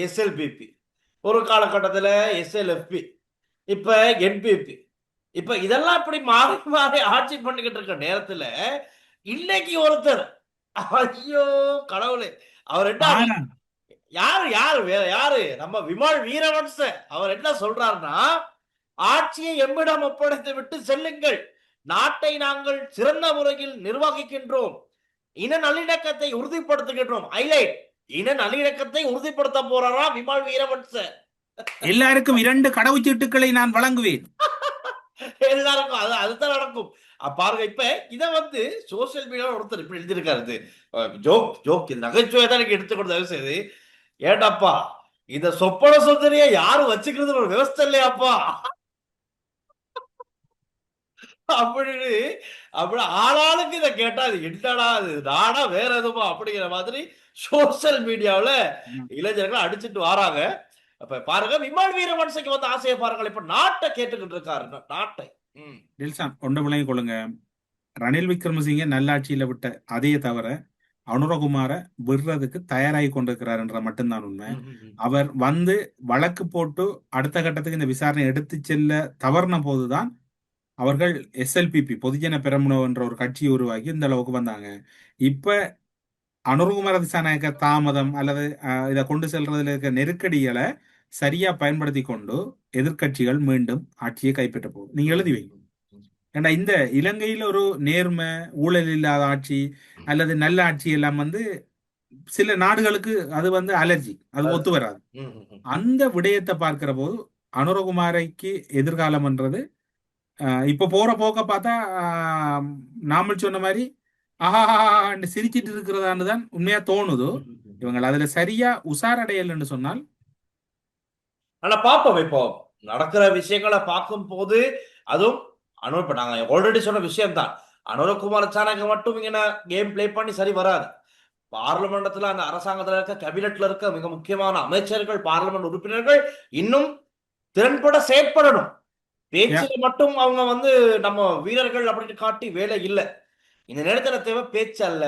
எஸ்எல்பிபி ஒரு காலகட்டத்துல எஸ்எல்எஃப்பி இப்ப என்பிபி இப்ப இதெல்லாம் இப்படி மாறி மாறி ஆட்சி பண்ணிக்கிட்டு இருக்க நேரத்துல இன்னைக்கு ஒருத்தர் ஐயோ கடவுளே அவர் என்ன யாரு யாரு வேற யாரு? நம்ம விமல் வீரவன்ச அவர் என்ன சொல்றாருன்னா ஆட்சியை எம்மிடம் ஒப்படைத்து விட்டு செல்லுங்கள். நாட்டை நாங்கள் சிறந்த முறையில் நிர்வகிக்கின்றோம். இன நல்லிணக்கத்தை உறுதிப்படுத்துகின்றோம். ஹைலைட். இன நல்லிணக்கத்தை உறுதிப்படுத்த போறாரா விமல் வீரவன்ச எல்லாருக்கும் இரண்டு கடவுச்சீட்டுகளை நான் வழங்குவேன். எல்லாருக்கும். அது அதுதான் நடக்கும். பாருங்க இப்ப இத வந்து சோசியல் மீடியால ஒருத்தர் இப்படி எழுதியிருக்காரு. ஜோக் ஜோக் நகைச்சுவை தான் எனக்கு எடுத்துக்கொண்டு தயவு செய்து ஏட்டாப்பா இத சொப்பன சுந்தரிய யாரு வச்சுக்கிறது ஒரு விவஸ்தை இல்லையாப்பா? அப்படின்னு அப்படி ஆளாளுக்கு இதை கேட்டா அது என்னடா அது நாடா வேற எதுமா அப்படிங்கிற மாதிரி சோசியல் மீடியாவுல இளைஞர்கள் அடிச்சிட்டு வராங்க. அப்ப பாருங்க விமல் வீரவன்சைக்கு வந்து ஆசையை பாருங்கள். இப்ப நாட்டை கேட்டுக்கிட்டு இருக்காரு நாட்டை. ம். டெல்சான் ஒன்றை விளங்கிக் கொள்ளுங்க. ரணில் விக்ரமசிங்க நல்லாட்சியில விட்ட அதே தவிர அனுரகுமார விடுறதுக்கு தயாராகி கொண்டிருக்கிறாருன்ற மட்டும்தான் உண்மை. அவர் வந்து வழக்கு போட்டு அடுத்த கட்டத்துக்கு இந்த விசாரணை எடுத்து செல்ல தவறின போதுதான் அவர்கள் எஸ்எல்பிபி பொதுஜன பெரமுனோ என்ற ஒரு கட்சியை உருவாக்கி இந்த அளவுக்கு வந்தாங்க. இப்ப அனுர்குமார திசாநாயக்க தாமதம் அல்லது இதை கொண்டு செல்றதுல இருக்க நெருக்கடிகளை சரியா பயன்படுத்தி கொண்டு எதிர்க்கட்சிகள் மீண்டும் ஆட்சியை கைப்பற்ற போகுது. நீங்க எழுதி வைங்க. ஏன்னா இந்த இலங்கையில ஒரு நேர்மை ஊழல் இல்லாத ஆட்சி அல்லது நல்ல ஆட்சி எல்லாம் வந்து சில நாடுகளுக்கு அது வந்து அலர்ஜி அது ஒத்து வராது. அந்த விடயத்தை பார்க்கிற போது அனுரகுமாரைக்கு எதிர்காலம்ன்றது ஆஹ், இப்ப போற போக்க பார்த்தா ஆஹ், நாமல் சொன்ன மாதிரி ஆஹான்னு சிரிச்சிட்டு இருக்கிறதான்னு தான் உண்மையா தோணுது இவங்க அதுல சரியா உசாரடையல்னு சொன்னால்? ஆனா பாப்போம் இப்போ. நடக்கிற விஷயங்களை பார்க்கும் போது அதுவும் அனு இப்ப நாங்க ஆல்ரெடி சொன்ன விஷயம் தான் அனுரகுமார் சாணக்க மட்டும் இங்க கேம் ப்ளே பண்ணி சரி வராது. பார்லிமெண்டத்துல அந்த அரசாங்கத்துல இருக்க கேபினெட்ல இருக்க மிக முக்கியமான அமைச்சர்கள் பார்லிமெண்ட் உறுப்பினர்கள் இன்னும் திறன்பட செயற்படணும். பேச்சுல மட்டும் அவங்க வந்து நம்ம வீரர்கள் அப்படின்னு காட்டி வேலை இல்லை. இந்த நேரத்துல தேவை பேச்சு அல்ல.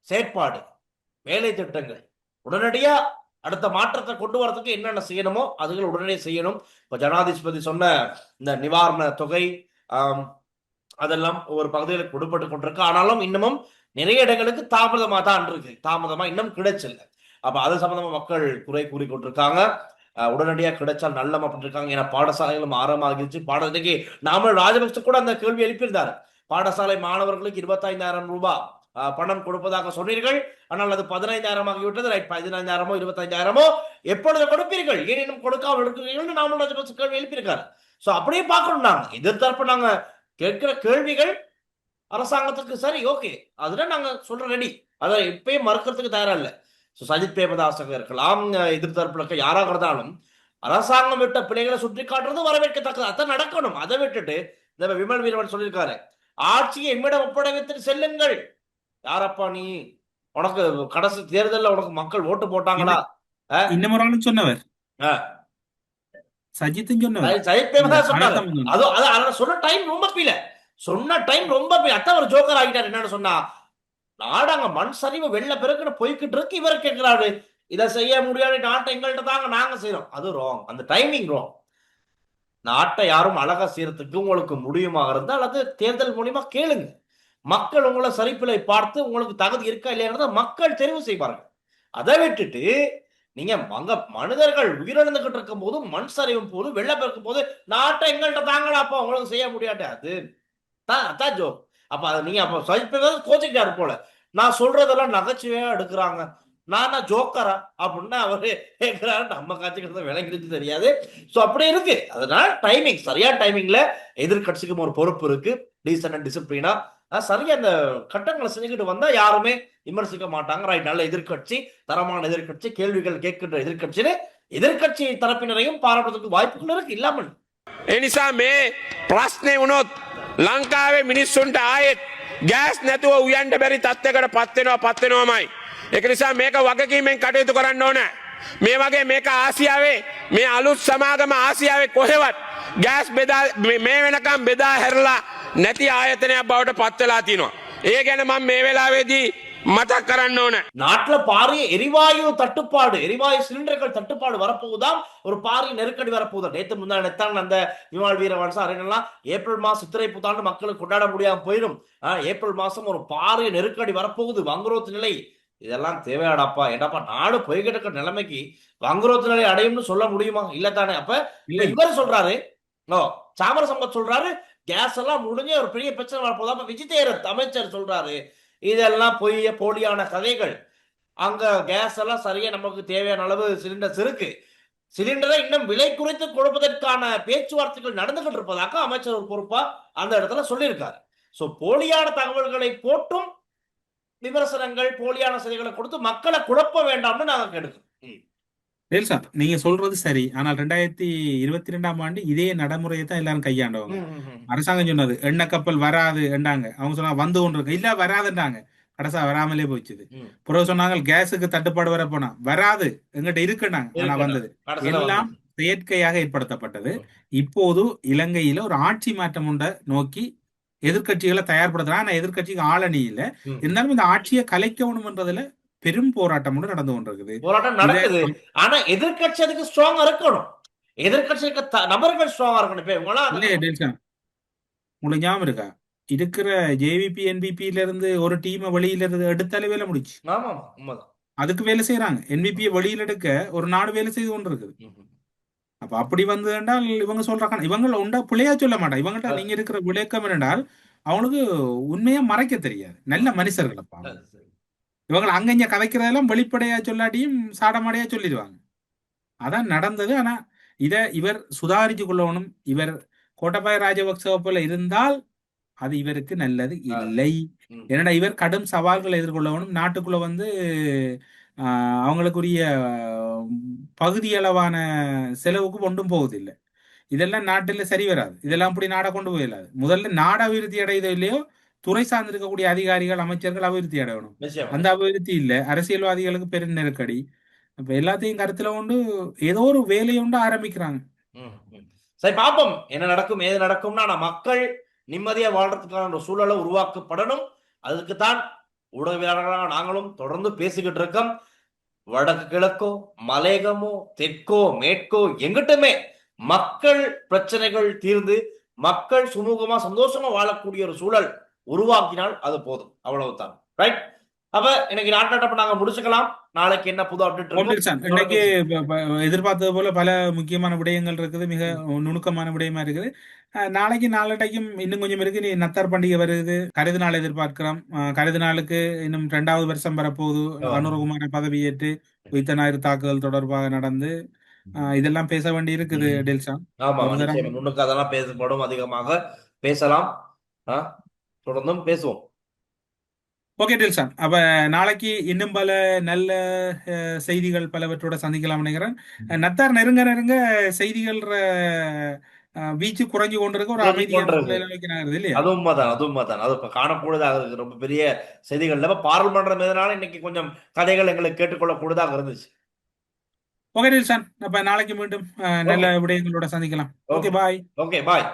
செயற்பாடு. வேலை திட்டங்கள். உடனடியா அடுத்த மாற்றத்தை கொண்டு வரதுக்கு என்னென்ன செய்யணுமோ அதுகள் உடனடியாக செய்யணும். இப்போ ஜனாதிபதி சொன்ன இந்த நிவாரண தொகை அதெல்லாம் ஒவ்வொரு பகுதியில் கொடுப்பட்டு கொண்டிருக்கு. ஆனாலும் இன்னமும் நிறைய இடங்களுக்கு தாமதமாக தான் இருக்கு. தாமதமாக இன்னும் கிடைச்சல அப்போ அது சம்மந்தமாக மக்கள் குறை கூறி கொண்டிருக்காங்க. உடனடியாக கிடைச்சால் நல்லம் அப்படின்னு இருக்காங்க ஏன்னா பாடசாலைகளும் ஆரம்பமாகிருச்சு பாடத்துக்கு நாமல் ராஜபக்ச கூட அந்த கேள்வி எழுப்பியிருந்தார். பாடசாலை மாணவர்களுக்கு இருபத்தைந்தாயிரம் ரூபாய். பணம் கொடுப்பதாக சொன்னீர்கள். ஆனால் அது பதினைந்தாயிரம் ஆகிவிட்டது ரைட் பதினைந்தாயிரமோ இருபத்தைந்தாயிரமோ எப்பொழுது கொடுப்பீர்கள்? ஏன் கொடுக்காமல் இருக்கிறீர்கள் நாமளும் கேள்வி எழுப்பியிருக்காரு. ஸோ அப்படியே பார்க்கணும் நாங்க எதிர்த்தரப்பு நாங்க கேட்கிற கேள்விகள் அரசாங்கத்துக்கு சரி ஓகே. அதுல நாங்க சொல்ற ரெடி. அதை இப்பயும் மறுக்கிறதுக்கு தயாரா இல்லை ஸோ சஜித் பிரேமதாசக இருக்கலாம் எதிர்த்தரப்புல இருக்க யாராக இருந்தாலும் அரசாங்கம் விட்ட பிள்ளைகளை சுற்றி காட்டுறது வரவேற்கத்தக்கது. அதான் நடக்கணும். அதை விட்டுட்டு இந்த விமல் வீரவன் சொல்லியிருக்காரு. ஆட்சியை எம்மிடம் ஒப்படைத்து செல்லுங்கள். யாரப்பா நீ? உனக்கு கடைசி தேர்தல்ல உனக்கு மக்கள் ஓட்டு போட்டாங்களா? இன்னும் ஒரு ஆளு சொன்னவர். சஜித்தும் சொன்னவர். சஜித். அது அது சொன்ன டைம் ரொம்ப பீல சொன்ன டைம் ரொம்ப அத்தான் ஒரு ஜோக்கர் ஆகிட்டார். என்னன்னு சொன்னா நாடாங்க மண் சரிவு வெள்ள பெருக்குன்னு போய்கிட்டு இருக்கு. இவர் கேட்கிறாரு. இதை செய்ய முடியாது. நாட்டை எங்கள்கிட்ட தாங்க நாங்க செய்யறோம் அது ராங் அந்த டைமிங் ராங் நாட்டை யாரும் அழகா செய்யறதுக்கு உங்களுக்கு முடியுமா இருந்தால் அது தேர்தல் மூலியமா கேளுங்க. மக்கள் உங்களை சரிப்பிலை பார்த்து உங்களுக்கு தகுதி இருக்கா இல்லையான்றத மக்கள் தெரிவு செய்வார்கள். அதை விட்டுட்டு நீங்க அங்க மனிதர்கள் உயிரிழந்துகிட்டு இருக்கும் போது மண் சரிவும் போது வெள்ளப்பெருக்கும் போது நாட்டை எங்கள்கிட்ட தாங்கடாப்பா உங்களுக்கு செய்ய முடியாது அது. அதான் ஜோ அப்ப அதை நீங்க அப்ப சஜித் கோச்சிக்கிட்டாரு போல. நான் சொல்றதெல்லாம் நகைச்சுவையா எடுக்கிறாங்க. நானா ஜோக்கரா? அப்படின்னு அவரு கேட்கிறாரு நம்ம காட்சிக்கிறது விளங்கிடுச்சு தெரியாது. ஸோ அப்படி இருக்கு. அதனால டைமிங் சரியா டைமிங்ல எதிர்கட்சிக்கும் ஒரு பொறுப்பு இருக்கு. டீசன் அண்ட் டிசிப்ளினா சரியா அந்த கட்டங்களை செஞ்சுக்கிட்டு வந்தா யாருமே விமர்சிக்க மாட்டாங்க ரைட் நல்ல எதிர்க்கட்சி தரமான எதிர்க்கட்சி கேள்விகள் கேட்கின்ற எதிர்க்கட்சின்னு எதிர்க்கட்சி தரப்பினரையும் பாராட்டுறதுக்கு வாய்ப்புகள் இருக்கு இல்லாமல் ඒ නිසා මේ ප්‍රශ්නය වුණොත් ලංකාවේ මිනිස්සුන්ට ආයෙත් ගෑස් නැතුව උයන්ට බැරි තත්වකට පත්වෙනවා පත්වෙනවාමයි. එක නිසා මේක වගකීමෙන් කටයුතු කරන්න ඕන. මේ වගේ මේක ආසියාවේ මේ අලුත් සමාගම ආසියාවේ කොහෙවත් ගෑස් බෙදා මේ- මේ වෙනකම් බෙදා හැරලා නැති ආයතනයක් බවට පත්වෙලා තිනවා. ඒ ගැන මම මේ වෙලාවේදී මතක් කරන්න ඕන. நாட்டுல பாரிய எரிவாயு தட்டுப்பாடு எரிவாயு சிலிண்டர்கள் தட்டுப்பாடு வரப்போகுதாம் ஒரு பாரிய நெருக்கடி வரப்போகுதா நேத்து முந்தா நெத்தான் அந்த விமால் வீரவன்சா அரங்கெல்லாம் ஏப்ரல் மாசம் சித்திரை புத்தாண்டு மக்களுக்கு கொண்டாட முடியாம போயிடும் ஆஹ், ஏப்ரல் மாசம் ஒரு பாரிய நெருக்கடி வரப்போகுது வங்குரோத்து நிலை இதெல்லாம் தேவையாடாப்பா ஏடாப்பா நாடு போய்கிட்டு இருக்க நிலைமைக்கு வங்குரோத்து நிலை அடையும்னு சொல்ல முடியுமா இல்ல தானே அப்ப இல்ல இப்ப இவர் சொல்றாரு ஓ சாமர சம்பத் சொல்றாரு கேஸ் எல்லாம் முடிஞ்சு ஒரு பெரிய பிரச்சனை வரப்போதாம அப்ப விஜிதேரத் அமைச்சர் சொல்றாரு. இதெல்லாம் பொய்ய போலியான கதைகள். அங்க கேஸ் எல்லாம் சரியா நமக்கு தேவையான அளவு சிலிண்டர்ஸ் இருக்கு. சிலிண்டரை இன்னும் விலை குறைத்து கொடுப்பதற்கான பேச்சுவார்த்தைகள் நடந்துகிட்டு இருப்பதாக அமைச்சர் ஒரு பொறுப்பா அந்த இடத்துல சொல்லியிருக்காரு. ஸோ போலியான தகவல்களை போட்டும் விமர்சனங்கள் போலியான செய்திகளை கொடுத்து மக்களை குழப்ப வேண்டாம்னு நாங்கள் கெடுக்கிறோம் ம். டேல்சா நீங்க சொல்றது சரி. ஆனால் ரெண்டாயிரத்தி இருபத்தி ரெண்டாம் ஆண்டு இதே நடைமுறையை தான் எல்லாரும் கையாண்டவங்க. அரசாங்கம் சொன்னது எண்ணெய் கப்பல் வராது என்றாங்க. அவங்க சொன்னாங்க வந்து கொண்டு இருக்கு. இல்ல வராதுன்றாங்க. கடைசா வராமலே போச்சுது. பிறகு சொன்னாங்க கேஸுக்கு தட்டுப்பாடு வர போனா வராது. எங்கிட்ட இருக்குன்னாங்க. ஆனா. வந்தது. எல்லாம் செயற்கையாக ஏற்படுத்தப்பட்டது. இப்போது இலங்கையில ஒரு ஆட்சி மாற்றம் உண்ட நோக்கி எதிர்க்கட்சிகளை தயார்படுத்துறாங்க. ஆனா எதிர்க்கட்சிக்கு ஆளணி இல்ல. இருந்தாலும் இந்த ஆட்சியை கலைக்கணும் என்றதுல பெரும் போராட்டம் ஒன்று நடந்து கொண்டிருக்குது. போராட்டம் நடக்குது. ஆனா எதிர்க்கட்சி அதுக்கு ஸ்ட்ராங்கா இருக்கணும். எதிர்க்கட்சிக்கு த- நபர்கள் ஸ்ட்ராங்கா இருக்கணும். உங்களுக்கு ஞாபகம் இருக்கா? இருக்கிற ஜேவிபி என்பிபியில இருந்து ஒரு டீமை வெளியில இருந்து எடுத்தாலே வேலை முடிச்சு அதுக்கு வேலை செய்யறாங்க என்பிபியை வெளியில எடுக்க ஒரு நாடு வேலை செய்து கொண்டு இருக்குது. அப்ப அப்படி வந்து என்றால் இவங்க சொல்றாங்க இவங்கள உண்டா பிள்ளையா சொல்ல மாட்டாங்க. இவங்கள்ட்ட நீங்க இருக்கிற விளக்கம் என்றால் அவனுக்கு உண்மையா மறைக்க தெரியாது. நல்ல மனுஷர்கள் அப்ப அவங்க. அது சரி. இவங்க அங்கங்க கதைக்கிறதெல்லாம் வெளிப்படையா சொல்லாட்டியும் சாடமாடையா சொல்லிடுவாங்க அதான் நடந்தது ஆனா இத இவர் சுதாரிச்சு கொள்ளணும் இவர் கோட்டபாய ராஜபக்சவ போல இருந்தால் அது இவருக்கு நல்லது இல்லை. ஏன்னா இவர் கடும் சவால்களை எதிர்கொள்ளணும் நாட்டுக்குள்ள வந்து ஆஹ், அவங்களுக்குரிய பகுதியளவான செலவுக்கு ஒன்றும் போவதில்லை இதெல்லாம் நாட்டில் சரி வராது இதெல்லாம் அப்படி நாடை கொண்டு போயிடாது முதல்ல நாடு அபிவிருத்தி அடையுதோ இல்லையோ துறை சார்ந்து இருக்கக்கூடிய அதிகாரிகள் அமைச்சர்கள் அபிவிருத்தி அடையணும். அந்த அபிவிருத்தி இல்ல. அரசியல்வாதிகளுக்கு பெரும் நெருக்கடி. அப்ப எல்லாத்தையும் கருத்துல கொண்டு ஏதோ ஒரு வேலையை உண்டு ஆரம்பிக்கிறாங்க. சரி பாப்போம். என்ன நடக்கும் ஏது நடக்கும்னா ஆனா மக்கள் நிம்மதியா வாழ்றதுக்கான ஒரு சூழலை உருவாக்கப்படணும். அதுக்கு தான் ஊடகவியலாளர்களாக நாங்களும் தொடர்ந்து பேசிக்கிட்டு இருக்கோம். வடக்கு கிழக்கோ மலையகமோ தெற்கோ மேற்கோ எங்கிட்டுமே மக்கள் பிரச்சனைகள் தீர்ந்து மக்கள் சுமூகமா சந்தோஷமா வாழக்கூடிய ஒரு சூழல் உருவாக்கினால் அது போதும். அவ்வளவுதான். ரைட் அப்ப இன்னைக்கு நாட்டாட்டப்ப நாங்க முடிச்சுக்கலாம். நாளைக்கு என்ன புது அப்டேட். இன்னைக்கு எதிர்பார்த்தது போல பல முக்கியமான விடயங்கள் இருக்குது மிக நுணுக்கமான விடயமா இருக்குது. நாளைக்கு நாளடைக்கும் இன்னும் கொஞ்சம் இருக்கு. நீ நத்தார் பண்டிகை வருது. கருது நாள் எதிர்பார்க்கிறோம். கருது நாளுக்கு இன்னும் ரெண்டாவது வருஷம் வரப்போகுது. அனுரகுமார பதவியேற்று உயிர்த்த ஞாயிறு தாக்குதல் தொடர்பாக நடந்து இதெல்லாம் பேச வேண்டி இருக்குது. டெல்சா. ஆமா அதெல்லாம் பேசப்படும் அதிகமாக பேசலாம். தொடர்ந்தும் பேசுவோம். ஓகே டில்சான் அப்ப நாளைக்கு இன்னும் பல நல்ல செய்திகள் பலவற்றோட சந்திக்கலாம் நினைக்கிறேன். நத்தார் நெருங்க நெருங்க செய்திகள் வீச்சு குறைஞ்சு கொண்டிருக்க. ஒரு அமைதியான இல்லையா? அது உண்மைதான் அது உண்மைதான். அது இப்ப காணக்கூடியதாக ரொம்ப பெரிய செய்திகள். இப்ப பாராளுமன்றம் எதனால இன்னைக்கு கொஞ்சம் கதைகள் எங்களுக்கு கேட்டுக்கொள்ளக்கூடியதாக இருந்துச்சு. ஓகே டில்சான் அப்ப நாளைக்கு மீண்டும் நல்ல விடயங்களோட சந்திக்கலாம். Okay bye okay bye